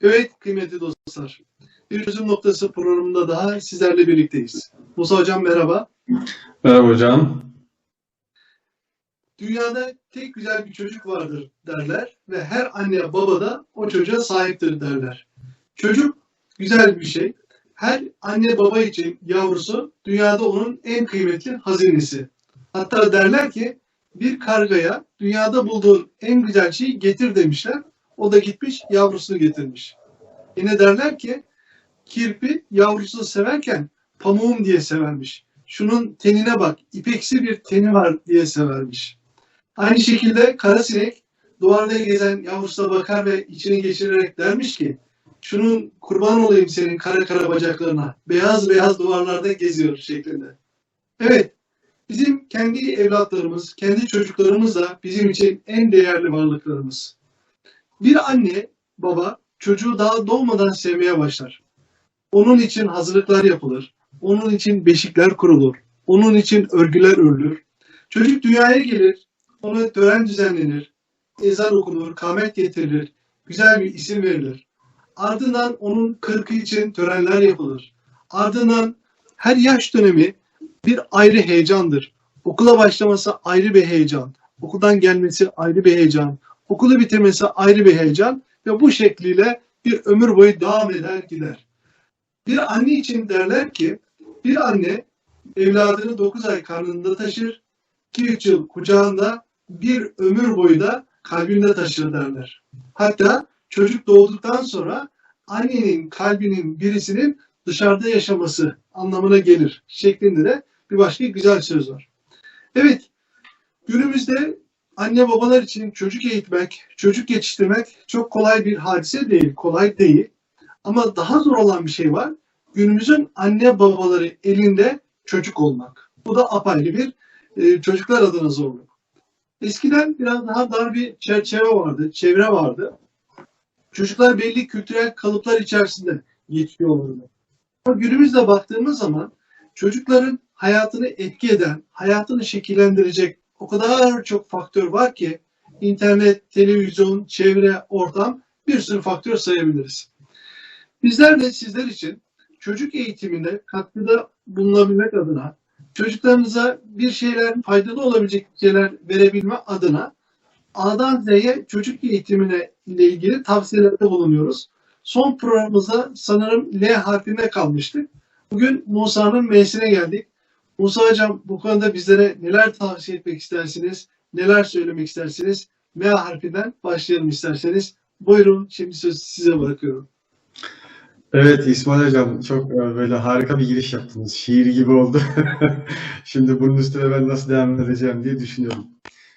Evet kıymetli dostlar. Bir çözüm noktası programında daha sizlerle birlikteyiz. Musa Hocam merhaba. Merhaba hocam. Dünyada tek güzel bir çocuk vardır derler ve her anne baba da o çocuğa sahiptir derler. Çocuk güzel bir şey. Her anne baba için yavrusu dünyada onun en kıymetli hazinesi. Hatta derler ki bir kargaya dünyada bulduğun en güzel şeyi getir demişler. O da gitmiş yavrusunu getirmiş. Yine derler ki kirpi yavrusunu severken pamuğum diye severmiş. Şunun tenine bak ipeksi bir teni var diye severmiş. Aynı şekilde kara sinek duvarda gezen yavrusuna bakar ve içini geçirerek dermiş ki şunun kurban olayım senin kara kara bacaklarına. Beyaz beyaz duvarlarda geziyor şeklinde. Evet, bizim kendi evlatlarımız, kendi çocuklarımız da bizim için en değerli varlıklarımız. Bir anne, baba çocuğu daha doğmadan sevmeye başlar. Onun için hazırlıklar yapılır. Onun için beşikler kurulur. Onun için örgüler örülür. Çocuk dünyaya gelir. Ona tören düzenlenir. Ezan okunur, kamet getirilir. Güzel bir isim verilir. Ardından onun kırkı için törenler yapılır. Ardından her yaş dönemi bir ayrı heyecandır. Okula başlaması ayrı bir heyecan. Okuldan gelmesi ayrı bir heyecan. Okulu bitirmesi ayrı bir heyecan. Ve bu şekliyle bir ömür boyu devam eder gider. Bir anne için derler ki bir anne evladını 9 ay karnında taşır, 2-3 yıl kucağında bir ömür boyu da kalbinde taşır derler. Hatta çocuk doğduktan sonra annenin kalbinin birisinin dışarıda yaşaması anlamına gelir şeklinde de bir başka güzel söz var. Evet, günümüzde anne babalar için çocuk eğitmek, çocuk yetiştirmek çok kolay bir hadise değil, kolay değil. Ama daha zor olan bir şey var. Günümüzün anne babaları elinde çocuk olmak. Bu da apayrı bir e, çocuklar adına zorluk. Eskiden biraz daha dar bir çerçeve vardı, çevre vardı. Çocuklar belli kültürel kalıplar içerisinde yetişiyorlardı. Ama günümüzde baktığımız zaman çocukların hayatını etki eden, hayatını şekillendirecek o kadar çok faktör var ki internet, televizyon, çevre, ortam bir sürü faktör sayabiliriz. Bizler de sizler için çocuk eğitiminde katkıda bulunabilmek adına çocuklarınıza bir şeyler faydalı olabilecek şeyler verebilme adına A'dan Z'ye çocuk eğitimine ile ilgili tavsiyelerde bulunuyoruz. Son programımızda sanırım L harfinde kalmıştık. Bugün Musa'nın M'sine geldik. Musa Hocam bu konuda bizlere neler tavsiye etmek istersiniz? Neler söylemek istersiniz? M harfinden başlayalım isterseniz. Buyurun şimdi sözü size bırakıyorum. Evet İsmail hocam çok e, böyle harika bir giriş yaptınız. Şiir gibi oldu. Şimdi bunun üstüne ben nasıl devam edeceğim diye düşünüyorum.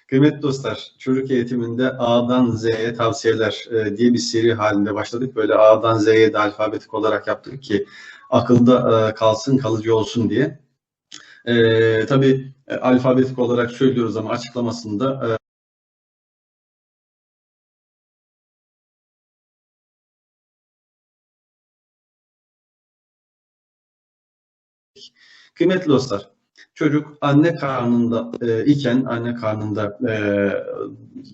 Kıymetli dostlar, çocuk eğitiminde A'dan Z'ye tavsiyeler e, diye bir seri halinde başladık. Böyle A'dan Z'ye de alfabetik olarak yaptık ki akılda e, kalsın, kalıcı olsun diye. E, tabii alfabetik olarak söylüyoruz ama açıklamasında e, Kıymetli dostlar, çocuk anne karnında e, iken, anne karnında e,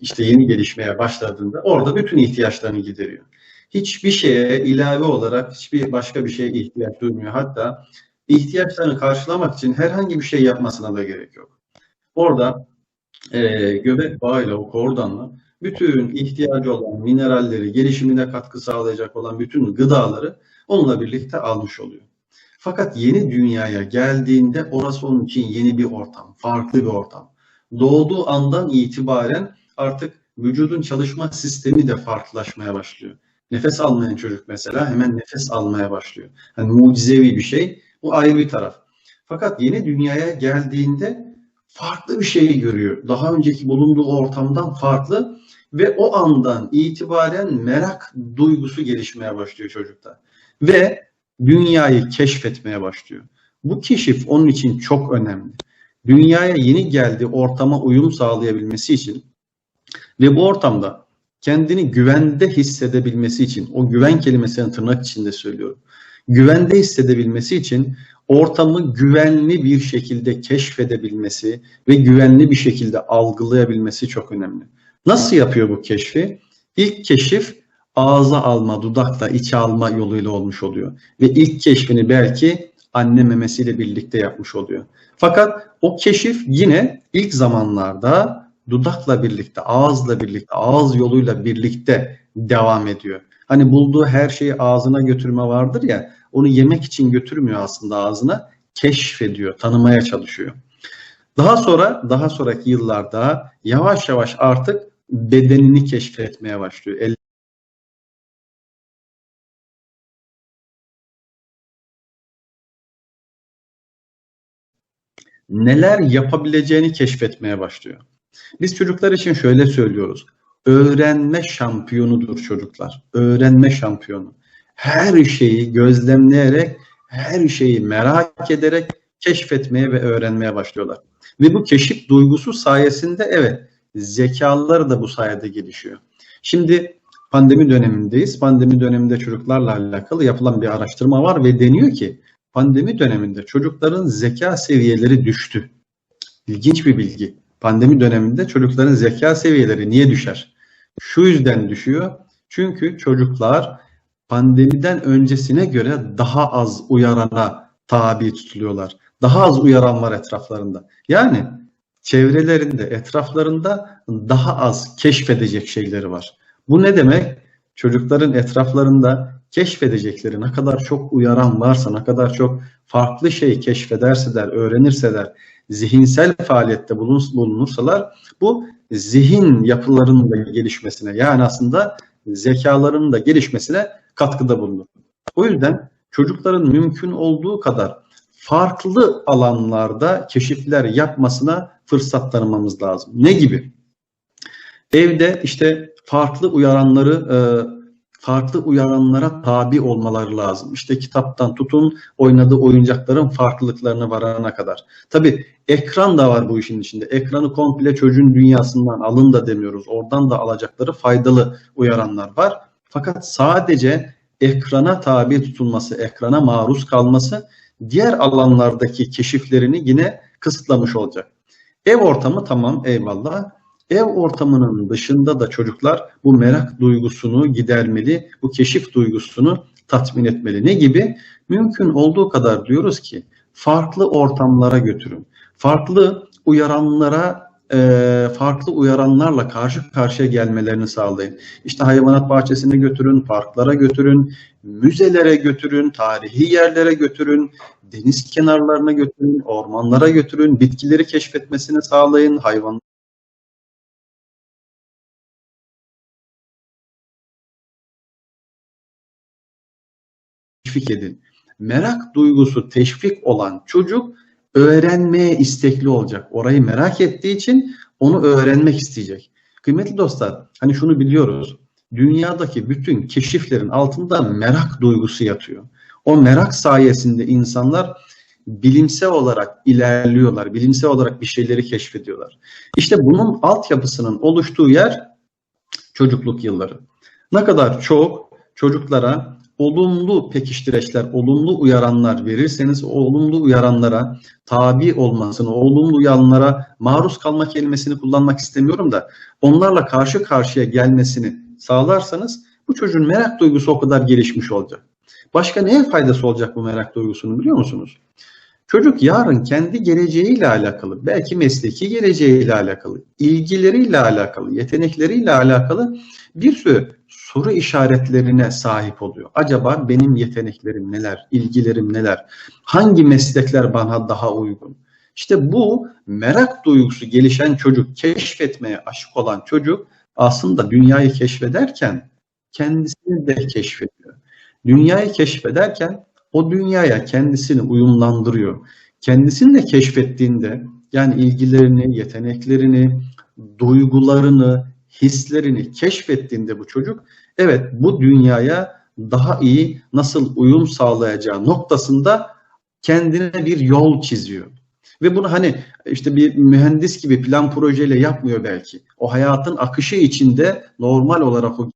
işte yeni gelişmeye başladığında orada bütün ihtiyaçlarını gideriyor. Hiçbir şeye ilave olarak hiçbir başka bir şeye ihtiyaç duymuyor. Hatta ihtiyaçlarını karşılamak için herhangi bir şey yapmasına da gerek yok. Orada e, göbek bağıyla, o kordanla bütün ihtiyacı olan mineralleri, gelişimine katkı sağlayacak olan bütün gıdaları onunla birlikte almış oluyor. Fakat yeni dünyaya geldiğinde orası onun için yeni bir ortam, farklı bir ortam. Doğduğu andan itibaren artık vücudun çalışma sistemi de farklılaşmaya başlıyor. Nefes almayan çocuk mesela hemen nefes almaya başlıyor. Yani mucizevi bir şey. Bu ayrı bir taraf. Fakat yeni dünyaya geldiğinde farklı bir şeyi görüyor. Daha önceki bulunduğu ortamdan farklı ve o andan itibaren merak duygusu gelişmeye başlıyor çocukta. Ve dünyayı keşfetmeye başlıyor. Bu keşif onun için çok önemli. Dünyaya yeni geldi ortama uyum sağlayabilmesi için ve bu ortamda kendini güvende hissedebilmesi için, o güven kelimesini tırnak içinde söylüyorum. Güvende hissedebilmesi için ortamı güvenli bir şekilde keşfedebilmesi ve güvenli bir şekilde algılayabilmesi çok önemli. Nasıl yapıyor bu keşfi? İlk keşif ağza alma, dudakla içe alma yoluyla olmuş oluyor. Ve ilk keşfini belki anne memesiyle birlikte yapmış oluyor. Fakat o keşif yine ilk zamanlarda dudakla birlikte, ağızla birlikte, ağız yoluyla birlikte devam ediyor. Hani bulduğu her şeyi ağzına götürme vardır ya, onu yemek için götürmüyor aslında ağzına, keşfediyor, tanımaya çalışıyor. Daha sonra, daha sonraki yıllarda yavaş yavaş artık bedenini keşfetmeye başlıyor. El neler yapabileceğini keşfetmeye başlıyor. Biz çocuklar için şöyle söylüyoruz. Öğrenme şampiyonudur çocuklar. Öğrenme şampiyonu. Her şeyi gözlemleyerek, her şeyi merak ederek keşfetmeye ve öğrenmeye başlıyorlar. Ve bu keşif duygusu sayesinde evet zekaları da bu sayede gelişiyor. Şimdi pandemi dönemindeyiz. Pandemi döneminde çocuklarla alakalı yapılan bir araştırma var ve deniyor ki pandemi döneminde çocukların zeka seviyeleri düştü. İlginç bir bilgi. Pandemi döneminde çocukların zeka seviyeleri niye düşer? Şu yüzden düşüyor. Çünkü çocuklar pandemiden öncesine göre daha az uyarana tabi tutuluyorlar. Daha az uyaran var etraflarında. Yani çevrelerinde, etraflarında daha az keşfedecek şeyleri var. Bu ne demek? Çocukların etraflarında keşfedecekleri ne kadar çok uyaran varsa, ne kadar çok farklı şey keşfederseler, öğrenirseler, zihinsel faaliyette bulun- bulunursalar bu zihin yapılarının da gelişmesine yani aslında zekalarının da gelişmesine katkıda bulunur. O yüzden çocukların mümkün olduğu kadar farklı alanlarda keşifler yapmasına fırsat tanımamız lazım. Ne gibi? Evde işte farklı uyaranları e, farklı uyaranlara tabi olmaları lazım. İşte kitaptan tutun oynadığı oyuncakların farklılıklarına varana kadar. Tabi ekran da var bu işin içinde. Ekranı komple çocuğun dünyasından alın da demiyoruz. Oradan da alacakları faydalı uyaranlar var. Fakat sadece ekrana tabi tutulması, ekrana maruz kalması diğer alanlardaki keşiflerini yine kısıtlamış olacak. Ev ortamı tamam eyvallah. Ev ortamının dışında da çocuklar bu merak duygusunu gidermeli, bu keşif duygusunu tatmin etmeli. Ne gibi? Mümkün olduğu kadar diyoruz ki farklı ortamlara götürün. Farklı uyaranlara, e, farklı uyaranlarla karşı karşıya gelmelerini sağlayın. İşte hayvanat bahçesine götürün, parklara götürün, müzelere götürün, tarihi yerlere götürün, deniz kenarlarına götürün, ormanlara götürün, bitkileri keşfetmesini sağlayın, hayvan teşvik edin. Merak duygusu teşvik olan çocuk öğrenmeye istekli olacak. Orayı merak ettiği için onu öğrenmek isteyecek. Kıymetli dostlar, hani şunu biliyoruz. Dünyadaki bütün keşiflerin altında merak duygusu yatıyor. O merak sayesinde insanlar bilimsel olarak ilerliyorlar. Bilimsel olarak bir şeyleri keşfediyorlar. İşte bunun altyapısının oluştuğu yer çocukluk yılları. Ne kadar çok çocuklara olumlu pekiştireçler, olumlu uyaranlar verirseniz olumlu uyaranlara tabi olmasını, olumlu uyaranlara maruz kalma kelimesini kullanmak istemiyorum da onlarla karşı karşıya gelmesini sağlarsanız bu çocuğun merak duygusu o kadar gelişmiş olacak. Başka neye faydası olacak bu merak duygusunun biliyor musunuz? Çocuk yarın kendi geleceğiyle alakalı, belki mesleki geleceğiyle alakalı, ilgileriyle alakalı, yetenekleriyle alakalı bir sürü soru işaretlerine sahip oluyor. Acaba benim yeteneklerim neler, ilgilerim neler, hangi meslekler bana daha uygun? İşte bu merak duygusu gelişen çocuk, keşfetmeye aşık olan çocuk aslında dünyayı keşfederken kendisini de keşfediyor. Dünyayı keşfederken o dünyaya kendisini uyumlandırıyor. Kendisini de keşfettiğinde yani ilgilerini, yeteneklerini, duygularını, hislerini keşfettiğinde bu çocuk evet bu dünyaya daha iyi nasıl uyum sağlayacağı noktasında kendine bir yol çiziyor. Ve bunu hani işte bir mühendis gibi plan projeyle yapmıyor belki. O hayatın akışı içinde normal olarak o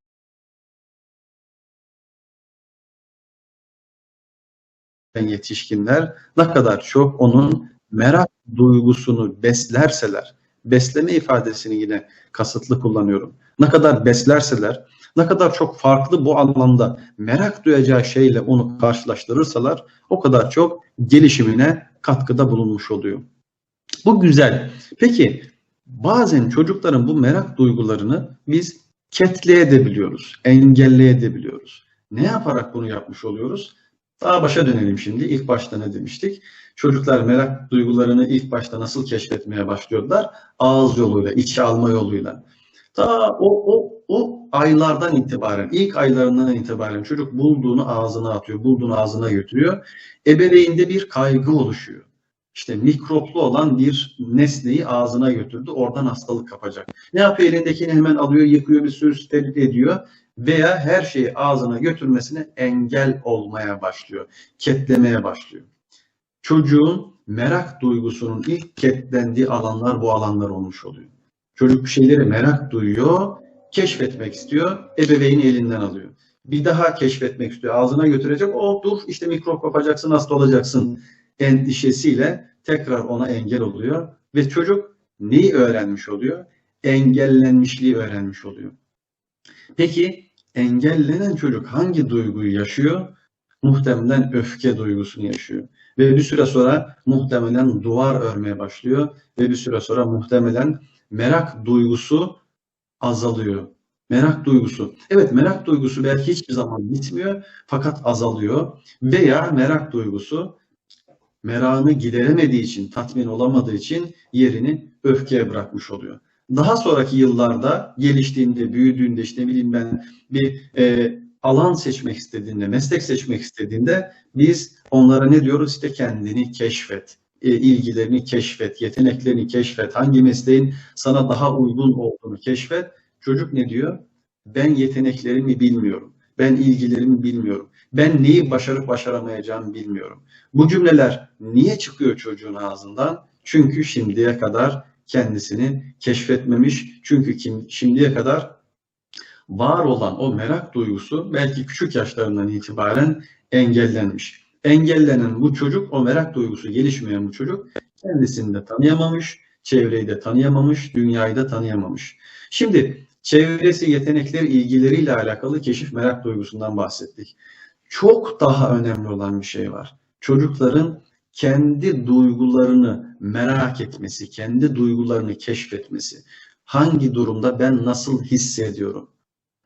yetişkinler ne kadar çok onun merak duygusunu beslerseler, besleme ifadesini yine kasıtlı kullanıyorum. Ne kadar beslerseler, ne kadar çok farklı bu alanda merak duyacağı şeyle onu karşılaştırırsalar o kadar çok gelişimine katkıda bulunmuş oluyor. Bu güzel. Peki bazen çocukların bu merak duygularını biz ketleyebiliyoruz, engelleyebiliyoruz. Ne yaparak bunu yapmış oluyoruz? Daha başa dönelim şimdi. İlk başta ne demiştik? Çocuklar merak duygularını ilk başta nasıl keşfetmeye başlıyorlar? Ağız yoluyla, içe alma yoluyla. Ta o, o, o aylardan itibaren, ilk aylarından itibaren çocuk bulduğunu ağzına atıyor, bulduğunu ağzına götürüyor. Ebeveynde bir kaygı oluşuyor. İşte mikroplu olan bir nesneyi ağzına götürdü, oradan hastalık kapacak. Ne yapıyor? Elindekini hemen alıyor, yıkıyor, bir sürü steril ediyor veya her şeyi ağzına götürmesine engel olmaya başlıyor, ketlemeye başlıyor. Çocuğun merak duygusunun ilk ketlendiği alanlar bu alanlar olmuş oluyor. Çocuk bir şeyleri merak duyuyor, keşfetmek istiyor, ebeveyni elinden alıyor. Bir daha keşfetmek istiyor, ağzına götürecek, o dur işte mikrop kapacaksın, hasta olacaksın endişesiyle tekrar ona engel oluyor ve çocuk neyi öğrenmiş oluyor? Engellenmişliği öğrenmiş oluyor. Peki engellenen çocuk hangi duyguyu yaşıyor? Muhtemelen öfke duygusunu yaşıyor. Ve bir süre sonra muhtemelen duvar örmeye başlıyor ve bir süre sonra muhtemelen merak duygusu azalıyor. Merak duygusu. Evet merak duygusu belki hiçbir zaman bitmiyor fakat azalıyor. Veya merak duygusu merakını gideremediği için, tatmin olamadığı için yerini öfkeye bırakmış oluyor. Daha sonraki yıllarda geliştiğinde, büyüdüğünde işte ne bileyim ben bir e, alan seçmek istediğinde, meslek seçmek istediğinde biz onlara ne diyoruz? İşte kendini keşfet, e, ilgilerini keşfet, yeteneklerini keşfet, hangi mesleğin sana daha uygun olduğunu keşfet. Çocuk ne diyor? Ben yeteneklerimi bilmiyorum. Ben ilgilerimi bilmiyorum. Ben neyi başarıp başaramayacağımı bilmiyorum. Bu cümleler niye çıkıyor çocuğun ağzından? Çünkü şimdiye kadar kendisini keşfetmemiş. Çünkü kim, şimdiye kadar var olan o merak duygusu belki küçük yaşlarından itibaren engellenmiş. Engellenen bu çocuk, o merak duygusu gelişmeyen bu çocuk kendisini de tanıyamamış, çevreyi de tanıyamamış, dünyayı da tanıyamamış. Şimdi çevresi, yetenekleri, ilgileriyle alakalı keşif merak duygusundan bahsettik. Çok daha önemli olan bir şey var. Çocukların kendi duygularını merak etmesi, kendi duygularını keşfetmesi. Hangi durumda ben nasıl hissediyorum?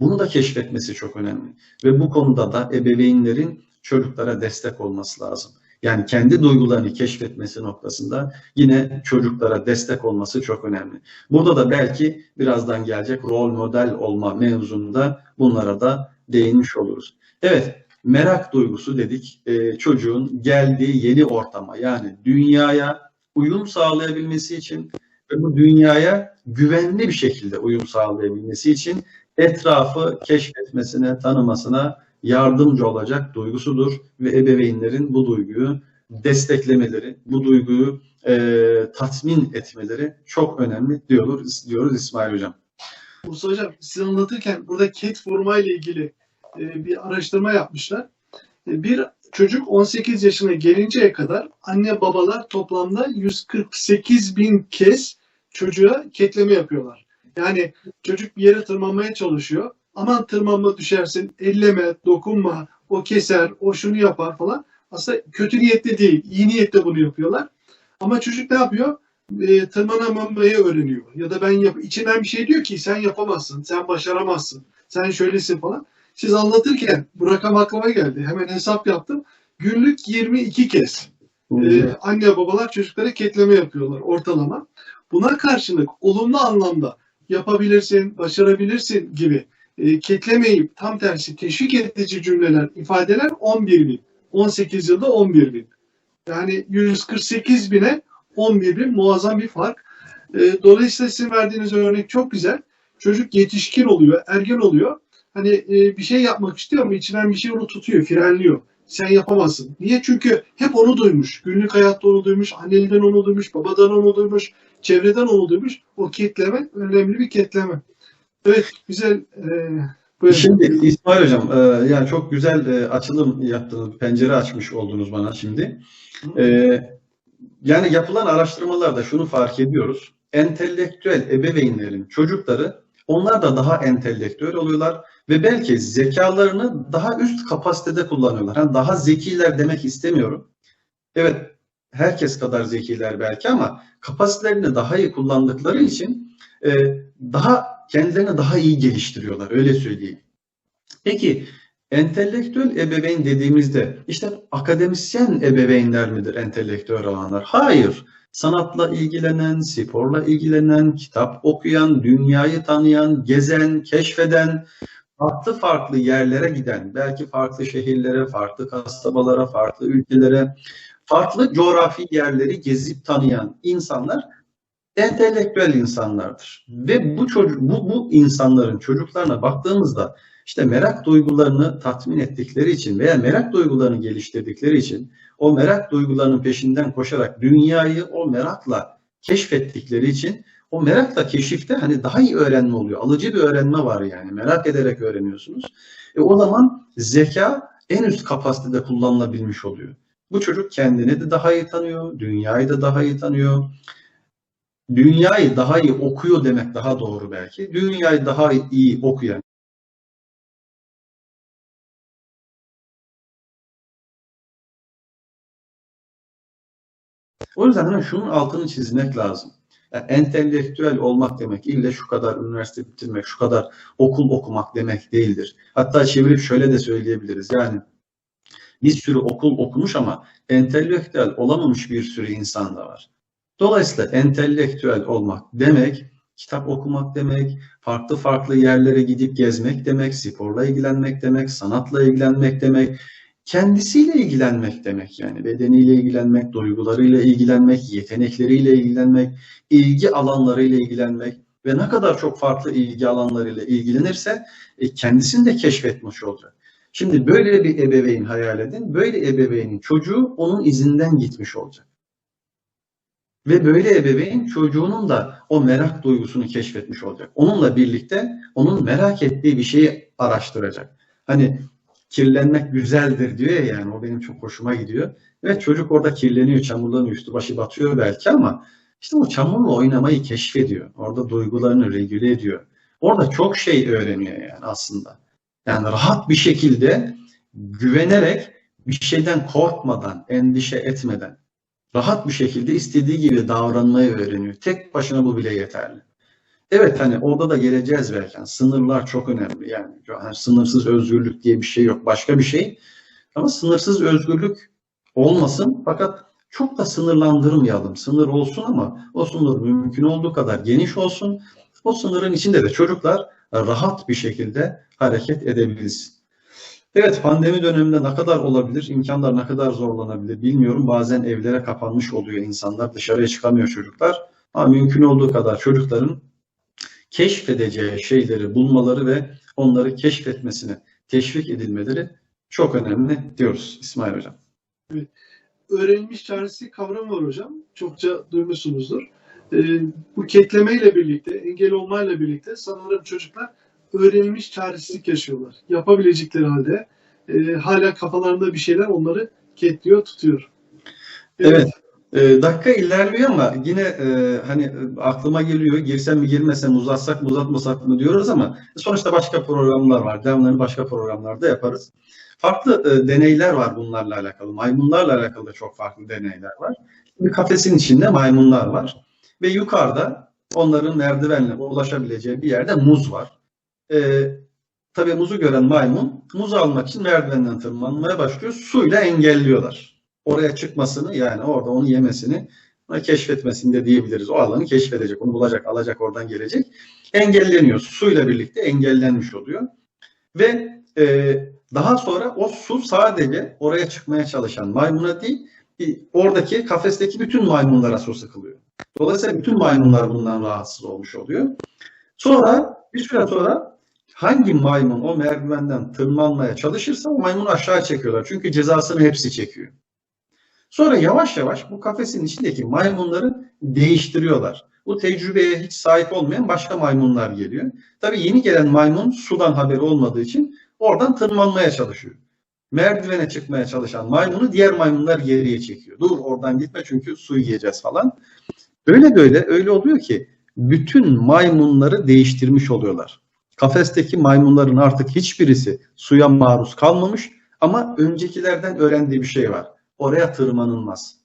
Bunu da keşfetmesi çok önemli. Ve bu konuda da ebeveynlerin çocuklara destek olması lazım. Yani kendi duygularını keşfetmesi noktasında yine çocuklara destek olması çok önemli. Burada da belki birazdan gelecek rol model olma mevzunda bunlara da değinmiş oluruz. Evet, merak duygusu dedik e, çocuğun geldiği yeni ortama yani dünyaya uyum sağlayabilmesi için ve bu dünyaya güvenli bir şekilde uyum sağlayabilmesi için etrafı keşfetmesine, tanımasına yardımcı olacak duygusudur ve ebeveynlerin bu duyguyu desteklemeleri, bu duyguyu e, tatmin etmeleri çok önemli diyoruz, diyoruz İsmail Hocam. Musa Hocam siz anlatırken burada ket vurma ile ilgili e, bir araştırma yapmışlar. E, bir çocuk 18 yaşına gelinceye kadar anne babalar toplamda 148 bin kez çocuğa ketleme yapıyorlar. Yani çocuk bir yere tırmanmaya çalışıyor. Aman tırmanma düşersin, elleme, dokunma, o keser, o şunu yapar falan. Aslında kötü niyetli değil, iyi niyetle bunu yapıyorlar. Ama çocuk ne yapıyor? E, tırmanamamayı öğreniyor. Ya da ben yap içinden bir şey diyor ki sen yapamazsın, sen başaramazsın, sen şöylesin falan. Siz anlatırken bu rakam aklıma geldi. Hemen hesap yaptım. Günlük 22 kez e, anne babalar çocuklara ketleme yapıyorlar ortalama. Buna karşılık olumlu anlamda yapabilirsin, başarabilirsin gibi e, ketlemeyip tam tersi teşvik edici cümleler, ifadeler 11 bin. 18 yılda 11 bin. Yani 148 bine 11 bin muazzam bir fark. E, dolayısıyla sizin verdiğiniz örnek çok güzel. Çocuk yetişkin oluyor, ergen oluyor. Hani e, bir şey yapmak istiyor ama içinden bir şey onu tutuyor, frenliyor. Sen yapamazsın. Niye? Çünkü hep onu duymuş. Günlük hayatta onu duymuş, anneden onu duymuş, babadan onu duymuş, çevreden onu duymuş. O ketleme önemli bir ketleme. Evet, güzel. E, buyurun. Şimdi İsmail Hocam, e, yani çok güzel e, açılım yaptınız, pencere açmış oldunuz bana şimdi. E, yani yapılan araştırmalarda şunu fark ediyoruz. Entelektüel ebeveynlerin çocukları Onlar da daha entelektüel oluyorlar ve belki zekalarını daha üst kapasitede kullanıyorlar. Yani daha zekiler demek istemiyorum. Evet, herkes kadar zekiler belki ama kapasitelerini daha iyi kullandıkları için e, daha kendilerini daha iyi geliştiriyorlar. Öyle söyleyeyim. Peki entelektüel ebeveyn dediğimizde işte akademisyen ebeveynler midir entelektüel olanlar? Hayır. Sanatla ilgilenen, sporla ilgilenen, kitap okuyan, dünyayı tanıyan, gezen, keşfeden, farklı farklı yerlere giden, belki farklı şehirlere, farklı kasabalara, farklı ülkelere, farklı coğrafi yerleri gezip tanıyan insanlar entelektüel insanlardır. Ve bu çocuk bu bu insanların çocuklarına baktığımızda işte merak duygularını tatmin ettikleri için veya merak duygularını geliştirdikleri için o merak duygularının peşinden koşarak dünyayı o merakla keşfettikleri için o merakla keşifte hani daha iyi öğrenme oluyor. Alıcı bir öğrenme var yani. Merak ederek öğreniyorsunuz. E o zaman zeka en üst kapasitede kullanılabilmiş oluyor. Bu çocuk kendini de daha iyi tanıyor, dünyayı da daha iyi tanıyor. Dünyayı daha iyi okuyor demek daha doğru belki. Dünyayı daha iyi okuyan O yüzden hani şunun altını çizmek lazım. Yani entelektüel olmak demek, ille şu kadar üniversite bitirmek, şu kadar okul okumak demek değildir. Hatta çevirip şöyle de söyleyebiliriz. Yani bir sürü okul okumuş ama entelektüel olamamış bir sürü insan da var. Dolayısıyla entelektüel olmak demek, kitap okumak demek, farklı farklı yerlere gidip gezmek demek, sporla ilgilenmek demek, sanatla ilgilenmek demek, kendisiyle ilgilenmek demek yani bedeniyle ilgilenmek, duygularıyla ilgilenmek, yetenekleriyle ilgilenmek, ilgi alanlarıyla ilgilenmek ve ne kadar çok farklı ilgi alanlarıyla ilgilenirse e, kendisini de keşfetmiş olacak. Şimdi böyle bir ebeveyn hayal edin. Böyle ebeveynin çocuğu onun izinden gitmiş olacak. Ve böyle ebeveyn çocuğunun da o merak duygusunu keşfetmiş olacak. Onunla birlikte onun merak ettiği bir şeyi araştıracak. Hani kirlenmek güzeldir diyor ya yani o benim çok hoşuma gidiyor. Ve çocuk orada kirleniyor, çamurlanıyor, üstü başı batıyor belki ama işte o çamurla oynamayı keşfediyor. Orada duygularını regüle ediyor. Orada çok şey öğreniyor yani aslında. Yani rahat bir şekilde güvenerek bir şeyden korkmadan, endişe etmeden rahat bir şekilde istediği gibi davranmayı öğreniyor. Tek başına bu bile yeterli. Evet hani orada da geleceğiz belki. Sınırlar çok önemli. Yani, yani sınırsız özgürlük diye bir şey yok. Başka bir şey. Ama sınırsız özgürlük olmasın. Fakat çok da sınırlandırmayalım. Sınır olsun ama o sınır mümkün olduğu kadar geniş olsun. O sınırın içinde de çocuklar rahat bir şekilde hareket edebilsin. Evet pandemi döneminde ne kadar olabilir, imkanlar ne kadar zorlanabilir bilmiyorum. Bazen evlere kapanmış oluyor insanlar, dışarıya çıkamıyor çocuklar. Ama mümkün olduğu kadar çocukların keşfedeceği şeyleri bulmaları ve onları keşfetmesine teşvik edilmeleri çok önemli diyoruz İsmail Hocam. Öğrenilmiş çaresi kavramı var hocam. Çokça duymuşsunuzdur. Ee, bu ketlemeyle birlikte, engel olmayla birlikte sanırım çocuklar öğrenilmiş çaresizlik yaşıyorlar. Yapabilecekleri halde e, hala kafalarında bir şeyler onları ketliyor, tutuyor. Evet. E, dakika ilerliyor ama yine e, hani aklıma geliyor girsem mi girmesem uzatsak mı uzatmasak mı diyoruz ama sonuçta başka programlar var. Devamlarını başka programlarda yaparız. Farklı e, deneyler var bunlarla alakalı. Maymunlarla alakalı da çok farklı deneyler var. Bir kafesin içinde maymunlar var ve yukarıda onların merdivenle ulaşabileceği bir yerde muz var. E, tabii muzu gören maymun muzu almak için merdivenden tırmanmaya başlıyor. Suyla engelliyorlar oraya çıkmasını yani orada onu yemesini keşfetmesini de diyebiliriz. O alanı keşfedecek, onu bulacak, alacak, oradan gelecek. Engelleniyor. Suyla birlikte engellenmiş oluyor. Ve e, daha sonra o su sadece oraya çıkmaya çalışan maymuna değil, oradaki kafesteki bütün maymunlara su sıkılıyor. Dolayısıyla bütün maymunlar bundan rahatsız olmuş oluyor. Sonra bir süre sonra hangi maymun o merdivenden tırmanmaya çalışırsa o maymunu aşağı çekiyorlar. Çünkü cezasını hepsi çekiyor. Sonra yavaş yavaş bu kafesin içindeki maymunları değiştiriyorlar. Bu tecrübeye hiç sahip olmayan başka maymunlar geliyor. Tabii yeni gelen maymun sudan haberi olmadığı için oradan tırmanmaya çalışıyor. Merdivene çıkmaya çalışan maymunu diğer maymunlar geriye çekiyor. Dur oradan gitme çünkü su yiyeceğiz falan. Öyle böyle öyle oluyor ki bütün maymunları değiştirmiş oluyorlar. Kafesteki maymunların artık hiçbirisi suya maruz kalmamış ama öncekilerden öğrendiği bir şey var. Oraya tırmanılmaz.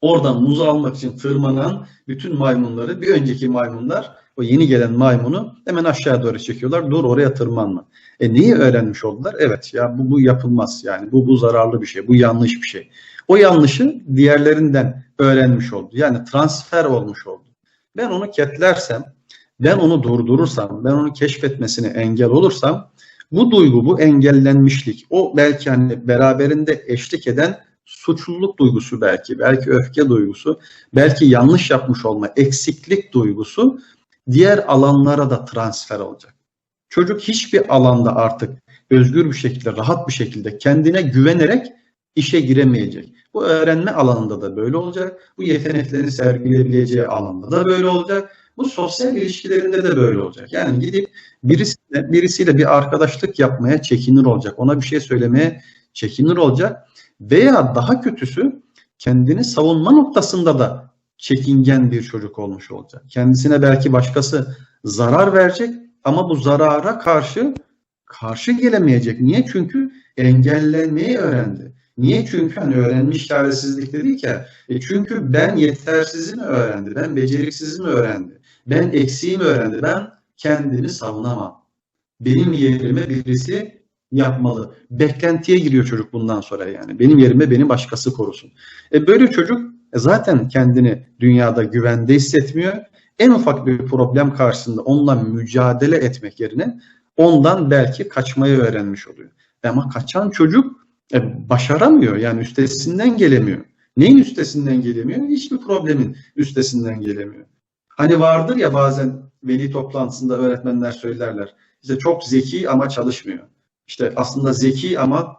Oradan muz almak için tırmanan bütün maymunları bir önceki maymunlar o yeni gelen maymunu hemen aşağı doğru çekiyorlar. Dur oraya tırmanma. E neyi öğrenmiş oldular? Evet ya bu, bu yapılmaz yani bu bu zararlı bir şey. Bu yanlış bir şey. O yanlışı diğerlerinden öğrenmiş oldu. Yani transfer olmuş oldu. Ben onu ketlersem, ben onu durdurursam, ben onu keşfetmesine engel olursam bu duygu, bu engellenmişlik, o belki hani beraberinde eşlik eden suçluluk duygusu belki, belki öfke duygusu, belki yanlış yapmış olma, eksiklik duygusu diğer alanlara da transfer olacak. Çocuk hiçbir alanda artık özgür bir şekilde, rahat bir şekilde kendine güvenerek işe giremeyecek. Bu öğrenme alanında da böyle olacak. Bu yeteneklerini sergileyebileceği alanda da böyle olacak. Bu sosyal ilişkilerinde de böyle olacak. Yani gidip birisiyle, birisiyle bir arkadaşlık yapmaya çekinir olacak. Ona bir şey söylemeye çekinir olacak. Veya daha kötüsü kendini savunma noktasında da çekingen bir çocuk olmuş olacak. Kendisine belki başkası zarar verecek ama bu zarara karşı karşı gelemeyecek. Niye? Çünkü engellenmeyi öğrendi. Niye? Çünkü hani öğrenmiş çaresizlik dedik ya. E çünkü ben yetersizimi öğrendi. Ben beceriksizimi öğrendi. Ben eksiğimi öğrendi. Ben kendimi savunamam. Benim yerime birisi yapmalı. Beklentiye giriyor çocuk bundan sonra yani. Benim yerime beni başkası korusun. E böyle çocuk e zaten kendini dünyada güvende hissetmiyor. En ufak bir problem karşısında onunla mücadele etmek yerine ondan belki kaçmayı öğrenmiş oluyor. Ama kaçan çocuk e, başaramıyor. Yani üstesinden gelemiyor. Neyin üstesinden gelemiyor? Hiçbir problemin üstesinden gelemiyor. Hani vardır ya bazen veli toplantısında öğretmenler söylerler. İşte çok zeki ama çalışmıyor. İşte aslında zeki ama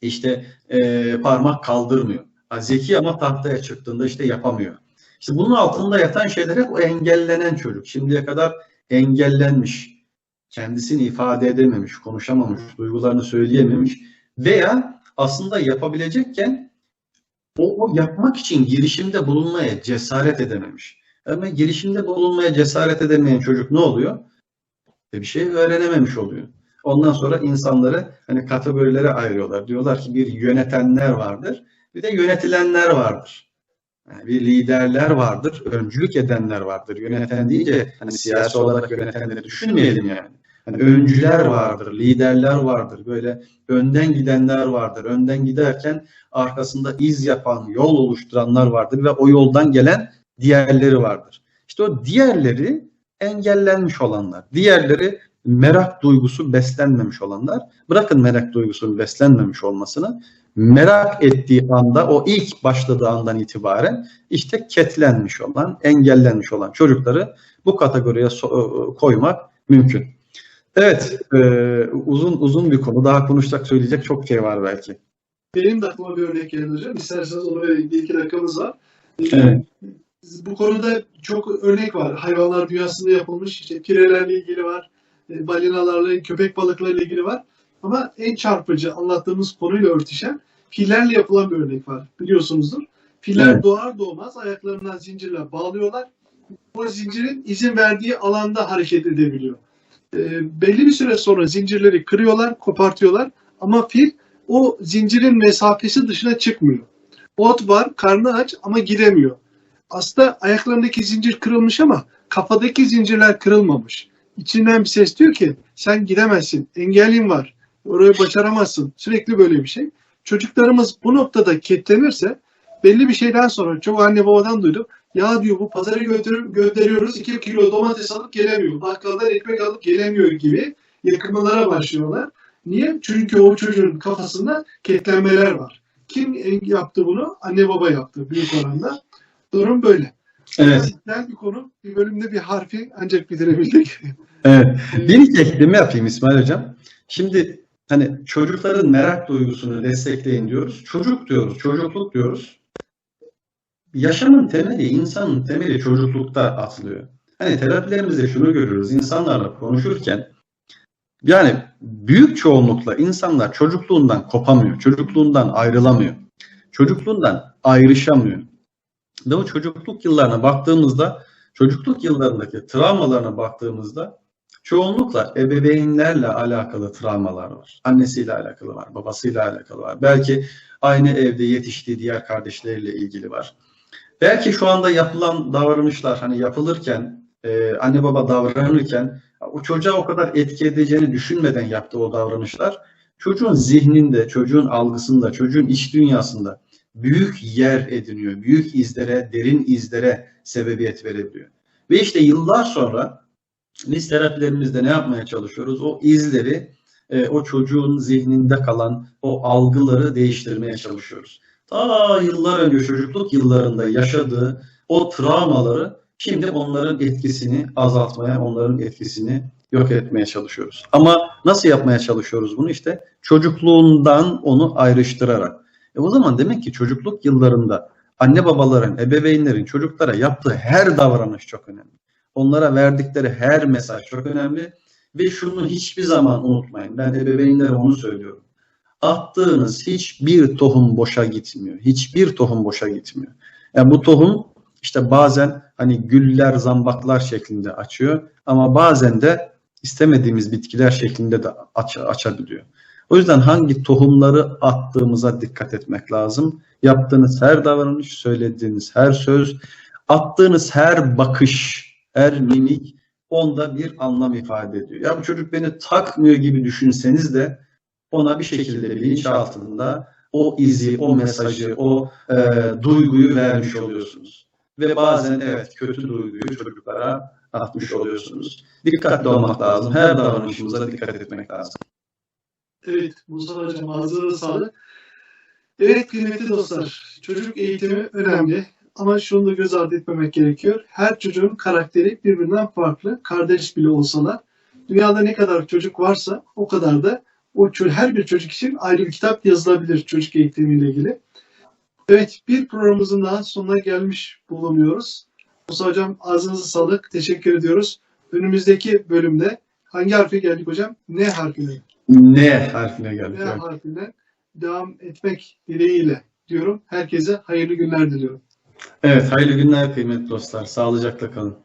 işte e, parmak kaldırmıyor. Zeki ama tahtaya çıktığında işte yapamıyor. İşte bunun altında yatan şeyler hep o engellenen çocuk. Şimdiye kadar engellenmiş, kendisini ifade edememiş, konuşamamış, duygularını söyleyememiş veya aslında yapabilecekken o, o yapmak için girişimde bulunmaya cesaret edememiş. Ama girişimde bulunmaya cesaret edemeyen çocuk ne oluyor? E bir şey öğrenememiş oluyor. Ondan sonra insanları hani kategorilere ayırıyorlar. Diyorlar ki bir yönetenler vardır, bir de yönetilenler vardır. Yani bir liderler vardır, öncülük edenler vardır. Yöneten deyince hani siyasi olarak yönetenleri düşünmeyelim yani. Hani öncüler vardır, liderler vardır. Böyle önden gidenler vardır. Önden giderken arkasında iz yapan, yol oluşturanlar vardır ve o yoldan gelen diğerleri vardır. İşte o diğerleri engellenmiş olanlar. Diğerleri merak duygusu beslenmemiş olanlar. Bırakın merak duygusunun beslenmemiş olmasını. Merak ettiği anda, o ilk başladığı andan itibaren işte ketlenmiş olan, engellenmiş olan çocukları bu kategoriye so- koymak mümkün. Evet, e, uzun uzun bir konu. Daha konuşacak, söyleyecek çok şey var belki. Benim de aklıma bir örnek geldi hocam. İsterseniz onu. Bir iki dakikamız var. Evet. Bu konuda çok örnek var. Hayvanlar dünyasında yapılmış. İşte pirelerle ilgili var. e, Balinalarla, köpek balıklarıyla ilgili var. Ama en çarpıcı anlattığımız konuyla örtüşen fillerle yapılan bir örnek var. Biliyorsunuzdur. Filler Evet. doğar doğmaz ayaklarından zincirle bağlıyorlar. O zincirin izin verdiği alanda hareket edebiliyor. E, belli bir süre sonra zincirleri kırıyorlar, kopartıyorlar. Ama fil o zincirin mesafesi dışına çıkmıyor. Ot var, karnı aç ama giremiyor. Aslında ayaklarındaki zincir kırılmış ama kafadaki zincirler kırılmamış. İçinden bir ses diyor ki sen gidemezsin, engelin var, orayı başaramazsın. Sürekli böyle bir şey. Çocuklarımız bu noktada kilitlenirse belli bir şeyden sonra çok anne babadan duydum. Ya diyor bu pazara gönderiyoruz 2 kilo domates alıp gelemiyor. Bakkaldan ekmek alıp gelemiyor gibi yakınmalara başlıyorlar. Niye? Çünkü o çocuğun kafasında kilitlenmeler var. Kim yaptı bunu? Anne baba yaptı büyük oranda. Durum böyle. Evet, Güzel bir konu. Bir bölümde bir harfi ancak bitirebildik. evet. Bir iki ekleme yapayım İsmail Hocam. Şimdi hani çocukların merak duygusunu destekleyin diyoruz. Çocuk diyoruz, çocukluk diyoruz. Yaşamın temeli, insanın temeli çocuklukta atılıyor. Hani terapilerimizde şunu görüyoruz. insanlarla konuşurken yani büyük çoğunlukla insanlar çocukluğundan kopamıyor. Çocukluğundan ayrılamıyor. Çocukluğundan ayrışamıyor. Ve çocukluk yıllarına baktığımızda çocukluk yıllarındaki travmalarına baktığımızda çoğunlukla ebeveynlerle alakalı travmalar var. Annesiyle alakalı var, babasıyla alakalı var. Belki aynı evde yetiştiği diğer kardeşleriyle ilgili var. Belki şu anda yapılan davranışlar hani yapılırken, e, anne baba davranırken o çocuğa o kadar etki edeceğini düşünmeden yaptığı o davranışlar çocuğun zihninde, çocuğun algısında, çocuğun iç dünyasında büyük yer ediniyor. Büyük izlere, derin izlere sebebiyet verebiliyor. Ve işte yıllar sonra biz terapilerimizde ne yapmaya çalışıyoruz? O izleri, e, o çocuğun zihninde kalan o algıları değiştirmeye çalışıyoruz. Ta yıllar önce çocukluk yıllarında yaşadığı o travmaları şimdi onların etkisini azaltmaya, onların etkisini yok etmeye çalışıyoruz. Ama nasıl yapmaya çalışıyoruz bunu? İşte çocukluğundan onu ayrıştırarak. E o zaman demek ki çocukluk yıllarında anne babaların, ebeveynlerin çocuklara yaptığı her davranış çok önemli. Onlara verdikleri her mesaj çok önemli ve şunu hiçbir zaman unutmayın. Ben ebeveynlere onu söylüyorum. Attığınız hiçbir tohum boşa gitmiyor. Hiçbir tohum boşa gitmiyor. Yani bu tohum işte bazen hani güller, zambaklar şeklinde açıyor ama bazen de istemediğimiz bitkiler şeklinde de aç, açabiliyor. O yüzden hangi tohumları attığımıza dikkat etmek lazım. Yaptığınız her davranış, söylediğiniz her söz, attığınız her bakış, her mimik onda bir anlam ifade ediyor. Ya bu çocuk beni takmıyor gibi düşünseniz de ona bir şekilde bilinçaltında o izi, o mesajı, o e, duyguyu vermiş oluyorsunuz. Ve bazen evet kötü duyguyu çocuklara atmış oluyorsunuz. Dikkatli olmak lazım. Her davranışımıza dikkat etmek lazım. Evet Mustafa Hocam ağzına sağlık. Evet kıymetli dostlar çocuk eğitimi önemli ama şunu da göz ardı etmemek gerekiyor. Her çocuğun karakteri birbirinden farklı. Kardeş bile olsalar. Dünyada ne kadar çocuk varsa o kadar da o her bir çocuk için ayrı bir kitap yazılabilir çocuk eğitimiyle ilgili. Evet bir programımızın daha sonuna gelmiş bulunuyoruz. Musa Hocam ağzınıza sağlık. Teşekkür ediyoruz. Önümüzdeki bölümde hangi harfe geldik hocam? Ne harfine? Ne harfine geldik? V Evet. harfinden devam etmek dileğiyle diyorum. Herkese hayırlı günler diliyorum. Evet, hayırlı günler kıymetli dostlar. Sağlıcakla kalın.